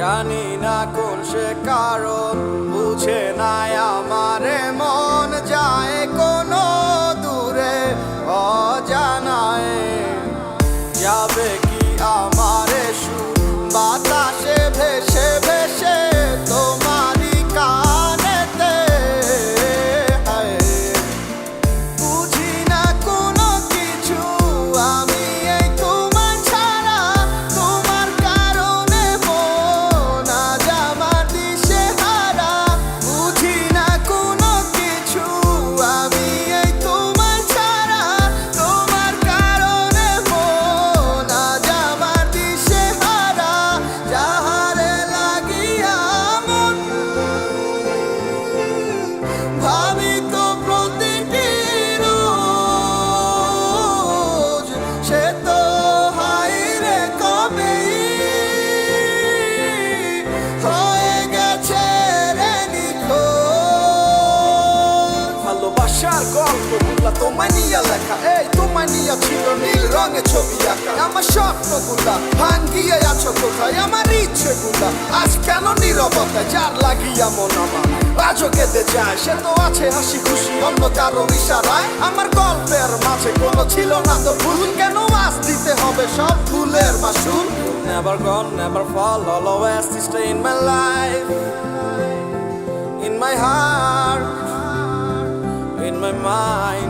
জানি না কোন সে কারণ, বুঝে নাই আমার মন যায় কোনো দূরে, অজানায়। যাবে কি আমারে তোমায় নিয়ে লেখা এই তোমায় নিয়ে ছিল নীল রঙের ছবি আঁকা আমার স্বপ্নগুলা ভাঙ্গিয়ে আছো কোথায় আমার ইচ্ছেগুলা আজ কেন নীরবতা যার লাগিয়া মন আমার আজও কেঁদে যায় সে তো আছে হাসি খুশি অন্য কারও ইশারায় আমার গল্পের মাঝে কোনো ছিল না তো ভুল কেন আজ দিতে হবে সব ফুলের মাসুল Never gone, never fall, always stay in my life. In my heart in my mind.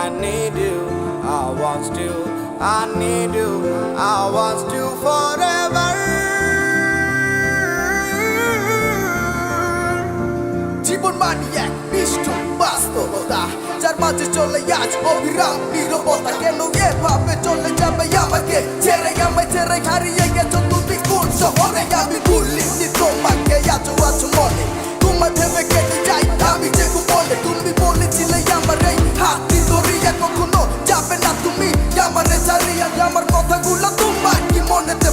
I need you, I want you, I need you, I want you forever. জীবন মানি এক নিষ্ঠুর বাস্তবতা যার মাঝে চলে আজ অবিরাম নীরবতা কেন এভাবে আমার সারিয়া আমার কথাগুলো তোমার কি মনেতে